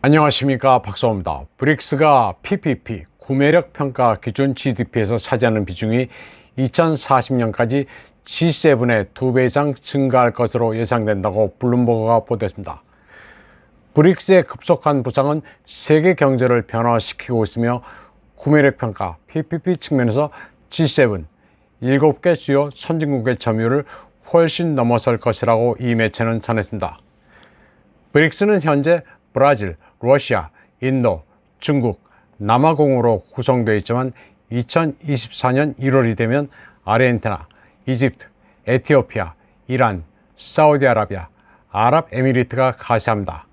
안녕하십니까 박사호입니다. 브릭스가 PPP 구매력 평가 기준 GDP에서 차지하는 비중이 2040년까지 G7의 두배 이상 증가할 것으로 예상된다고 블룸버그가 보도했습니다. 브릭스의 급속한 부상은 세계 경제를 변화시키고 있으며 구매력 평가 PPP 측면에서 G7 7개 주요 선진국의 점유율을 훨씬 넘어설 것이라고 이 매체는 전했습니다. 브릭스는 현재 브라질, 러시아, 인도, 중국, 남아공으로 구성되어 있지만 2024년 1월이 되면 아르헨티나, 이집트, 에티오피아, 이란, 사우디아라비아, 아랍에미리트가 가세합니다.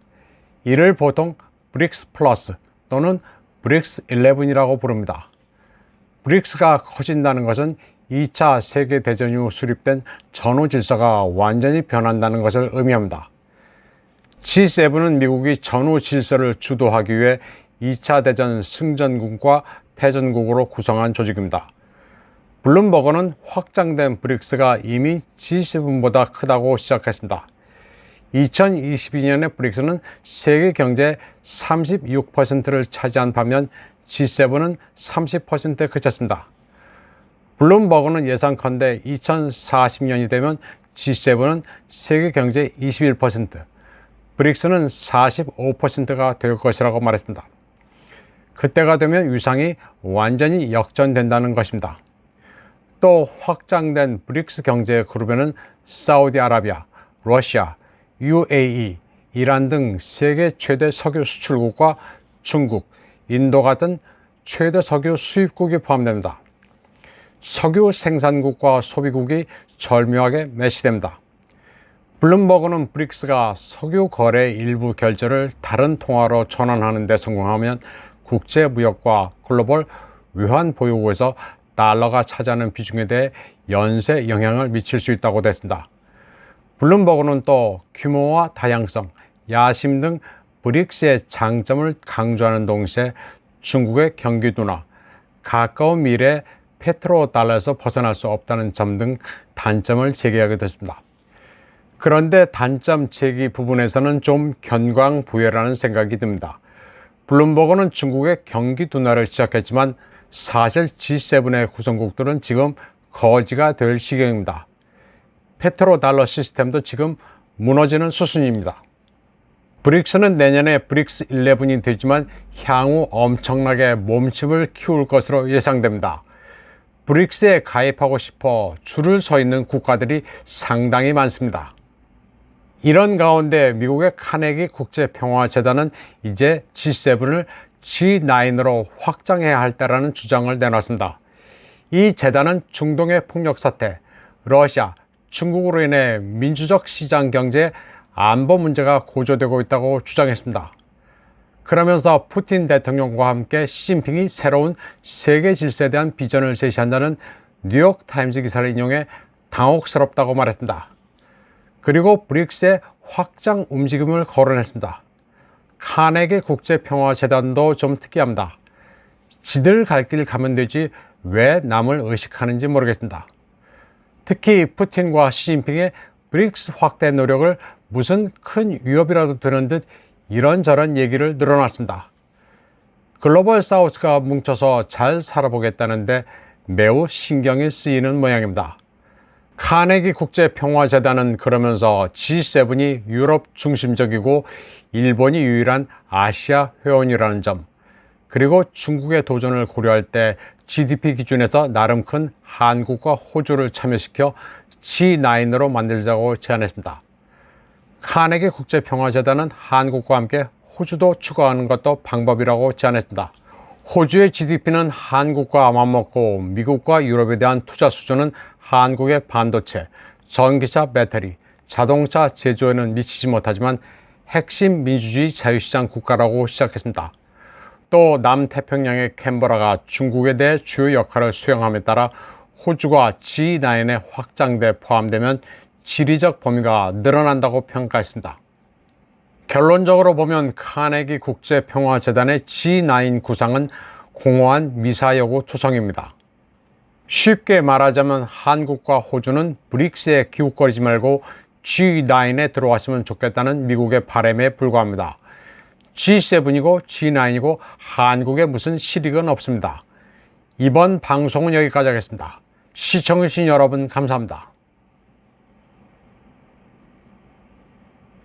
이를 보통 브릭스 플러스 또는 브릭스 11이라고 부릅니다. 브릭스가 커진다는 것은 2차 세계대전 이후 수립된 전후 질서가 완전히 변한다는 것을 의미합니다. G7은 미국이 전후 질서를 주도하기 위해 2차 대전 승전국과 패전국으로 구성한 조직입니다. 블룸버거는 확장된 브릭스가 이미 G7보다 크다고 시작했습니다. 2022년에 브릭스는 세계 경제의 36%를 차지한 반면 G7은 30%에 그쳤습니다. 블룸버그는 예상컨대 2040년이 되면 G7은 세계 21%, 브릭스는 45%가 될 것이라고 말했습니다. 그때가 되면 위상이 완전히 역전된다는 것입니다. 또 확장된 브릭스 경제 그룹에는 사우디아라비아, 러시아, UAE, 이란 등 세계 최대 석유 수출국과 중국, 인도 같은 최대 석유 수입국이 포함됩니다. 석유 생산국과 소비국이 절묘하게 매시됩니다. 블룸버그는 브릭스가 석유 거래 일부 결제를 다른 통화로 전환하는 데 성공하면 국제 무역과 글로벌 외환 보유고에서 달러가 차지하는 비중에 대해 연쇄 영향을 미칠 수 있다고 됐습니다. 블룸버그는 또 규모와 다양성, 야심 등 브릭스의 장점을 강조하는 동시에 중국의 경기 둔화, 가까운 미래 페트로 달러에서 벗어날 수 없다는 점 등 단점을 제기하게 됐습니다. 그런데 단점 제기 부분에서는 좀 견광부회라는 생각이 듭니다. 블룸버그는 중국의 경기 둔화를 시작했지만 사실 G7의 구성국들은 지금 거지가 될 시경입니다. 페트로 달러 시스템도 지금 무너지는 수순입니다. 브릭스는 내년에 브릭스 11이 되지만 향후 엄청나게 몸집을 키울 것으로 예상됩니다. 브릭스에 가입하고 싶어 줄을 서 있는 국가들이 상당히 많습니다. 이런 가운데 미국의 카네기 국제평화재단은 이제 G7을 G9으로 확장해야 할 때라는 주장을 내놨습니다. 이 재단은 중동의 폭력 사태, 러시아, 중국으로 인해 민주적 시장 경제 안보 문제가 고조되고 있다고 주장했습니다. 그러면서 푸틴 대통령과 함께 시진핑이 새로운 세계 질서에 대한 비전을 제시한다는 뉴욕 타임즈 기사를 인용해 당혹스럽다고 말했습니다. 그리고 브릭스의 확장 움직임을 거론했습니다. 카네기 국제평화재단도 좀 특이합니다. 지들 갈 길 가면 되지 왜 남을 의식하는지 모르겠습니다. 특히 푸틴과 시진핑의 브릭스 확대 노력을 무슨 큰 위협이라도 되는 듯 이런저런 얘기를 늘어놨습니다. 글로벌 사우스가 뭉쳐서 잘 살아보겠다는데 매우 신경이 쓰이는 모양입니다. 카네기 국제 평화재단은 그러면서 G7이 유럽 중심적이고 일본이 유일한 아시아 회원이라는 점, 그리고 중국의 도전을 고려할 때 GDP 기준에서 나름 큰 한국과 호주를 참여시켜 G9으로 만들자고 제안했습니다. 카네기 국제평화재단은 한국과 함께 호주도 추가하는 것도 방법이라고 제안했습니다. 호주의 GDP는 한국과 맞먹고 미국과 유럽에 대한 투자 수준은 한국의 반도체, 전기차 배터리, 자동차 제조에는 미치지 못하지만 핵심 민주주의 자유시장 국가라고 시작했습니다. 또 남태평양의 캔버라가 중국에 대해 주요 역할을 수행함에 따라 호주가 G9에 확장돼 포함되면 지리적 범위가 늘어난다고 평가했습니다. 결론적으로 보면 카네기 국제평화재단의 G9 구상은 공허한 미사여구 투성입니다. 쉽게 말하자면 한국과 호주는 브릭스에 기웃거리지 말고 G9에 들어왔으면 좋겠다는 미국의 바람에 불과합니다. G7이고 G9이고 한국에 무슨 실익은 없습니다. 이번 방송은 여기까지 하겠습니다. 시청해주신 여러분 감사합니다.